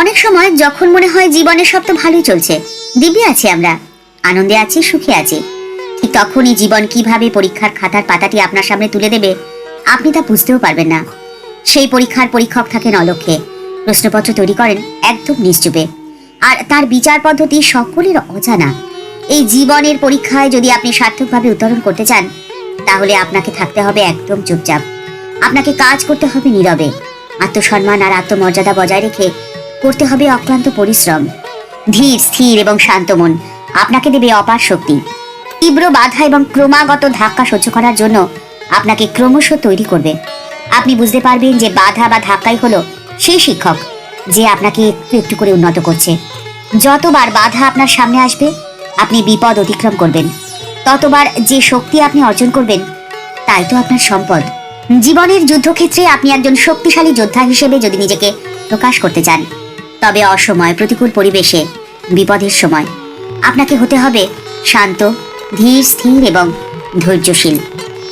অনেক সময় যখন মনে হয় জীবনে সব তো ভালোই চলছে, দিব্যি আছি আমরা, আনন্দে আছি, সুখে আছি। ঠিক তখনই জীবন কীভাবে পরীক্ষার খাতার পাতাটি আপনার সামনে তুলে দেবে, আপনি তা বুঝতেও পারবেন না। সেই পরীক্ষার পরীক্ষক থাকেন অলক্ষ্যে, প্রশ্নপত্র তৈরি করেন একদম নিশ্চুপে। আর তার বিচার পদ্ধতি সকলের অজানা। এই জীবনের পরীক্ষায় যদি আপনি সার্থকভাবে উত্তরণ করতে চান, তাহলে আপনাকে থাকতে হবে একদম চুপচাপ। আপনাকে কাজ করতে হবে নীরবে। আত্মসম্মান আর আত্মমর্যাদা বজায় রেখে করতে হবে অক্লান্ত পরিশ্রম। ধীর, স্থির এবং শান্ত মন। আপনাকে দেবে অপার শক্তি। তীব্র বাধা এবং ক্রমাগত ধাক্কা সহ্য করার জন্য আপনাকে ক্রমশ তৈরি করবে। আপনি বুঝতে পারবেন যে বাধা বা ধাক্কাই হলো সেই শিক্ষক যে আপনাকে একটু একটু করে উন্নত করছে। যতবার বাধা আপনার সামনে আসবে, আপনি বিপদ অতিক্রম করবেন। ততবার যে শক্তি আপনি অর্জন করবেন, তাই তো আপনার সম্পদ। জীবনের যুদ্ধক্ষেত্রে আপনি একজন শক্তিশালী যোদ্ধা হিসেবে যদি নিজেকে প্রকাশ করতে চান তবে অসময়, প্রতিকূল পরিবেশে, বিপদের সময়। আপনাকে হতে হবে শান্ত, ধীর, স্থির এবং ধৈর্যশীল।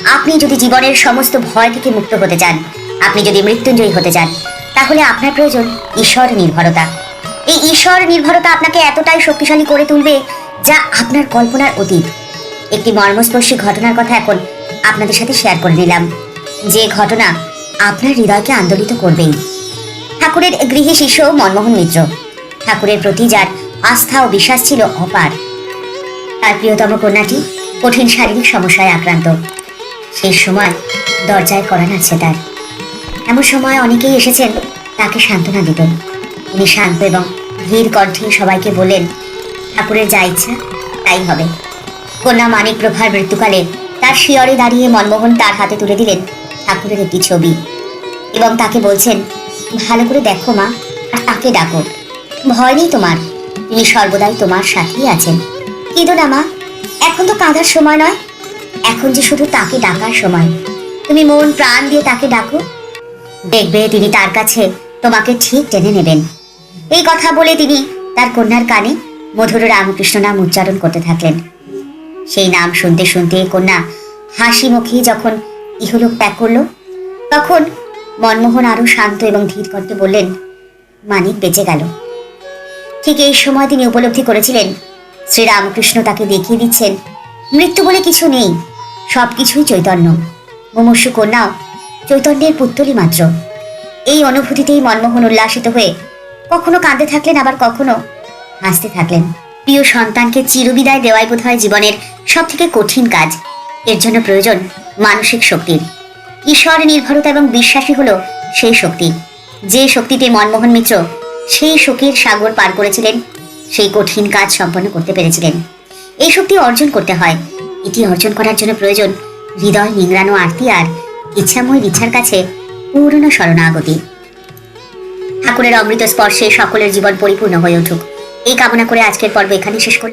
আপনি যদি জীবনের সমস্ত ভয় থেকে মুক্ত হতে চান, আপনি যদি মৃত্যুঞ্জয়ী হতে চান, তাহলে আপনার প্রয়োজন ঈশ্বর নির্ভরতা। এই ঈশ্বর নির্ভরতা আপনাকে এতটাই শক্তিশালী করে তুলবে যা আপনার কল্পনার অতীত। একটি মর্মস্পর্শী ঘটনার কথা এখন আপনাদের সাথে শেয়ার করে নিলাম। যে ঘটনা আপনার হৃদয়কে আন্দোলিত করবেই। ঠাকুরের গৃহে শিষ্য মনমোহন মিত্র। ঠাকুরের প্রতি যার আস্থা ও বিশ্বাস ছিল অপার। তার প্রিয়তম কন্যাটি কঠিন শারীরিক সমস্যায় আক্রান্ত। সেই সময় দরজায় করা নাচছে তার। এমন সময় অনেকেই এসেছেন তাকে সান্ত্বনা দিতেন তিনি শান্ত এবং ধীর কণ্ঠে সবাইকে বললেন, ঠাকুরের যা ইচ্ছা, তাই হবে। কন্যা মানিক প্রভার মৃত্যুকালে তার শিয়রে দাঁড়িয়ে মনমোহন তার হাতে তুলে দিলেন ঠাকুরের একটি ছবি এবং তাকে বলছেন ভালো করে দেখো মা, আর তাকে ডাকো। ভয় নেই তোমার, তিনি সর্বদাই তোমার সাথেই আছেন। কেঁদো না মা, এখন তো কাঁদার সময় নয়। এখন যে শুধু তাকে ডাকার সময়। তুমি মন প্রাণ দিয়ে তাকে ডাকো। দেখবে তিনি তার কাছে তোমাকে ঠিক টেনে নেবেন। এই কথা বলে তিনি তার কন্যার কানে মধুর রামকৃষ্ণ নাম উচ্চারণ করতে থাকলেন। সেই নাম শুনতে শুনতে কন্যা হাসি মুখে যখন ইহলোক ত্যাগ করল, তখন মনমোহন আরও শান্ত এবং ধীর করতে বললেন, মানিক বেঁচে গেল। ঠিক এই সময় তিনি উপলব্ধি করেছিলেন, শ্রীরামকৃষ্ণ তাকে দেখিয়ে দিচ্ছেন, মৃত্যু বলে কিছু নেই সব কিছুই চৈতন্য। মুমূর্ষু কন্যাও চৈতন্যের পুত্তলি মাত্র। এই অনুভূতিতেই মনমোহন উল্লাসিত হয়ে কখনো কাঁদতে থাকলেন, আবার কখনো হাসতে থাকলেন। প্রিয় সন্তানকে চিরবিদায় দেওয়াই বোধ জীবনের সব থেকে কঠিন কাজ। এর জন্য প্রয়োজন মানসিক শক্তির। ঈশ্বর নির্ভরতা এবং বিশ্বাসী হলো সেই শক্তি। যে শক্তিতে মনমোহন মিত্র, সেই শোকের সাগর পার করেছিলেন, সেই কঠিন কাজ সম্পন্ন করতে পেরেছিলেন। এই শক্তি অর্জন করতে হয়। এটি অর্জন করার জন্য প্রয়োজন হৃদয় নিংড়ানো আরতি আর ইচ্ছাময় ইচ্ছার কাছে পূর্ণ শরণাগতি। ঠাকুরের অমৃত স্পর্শে সকলের জীবন পরিপূর্ণ হয়ে উঠুক। এই কামনা করে আজকের পর্ব এখানে শেষ করি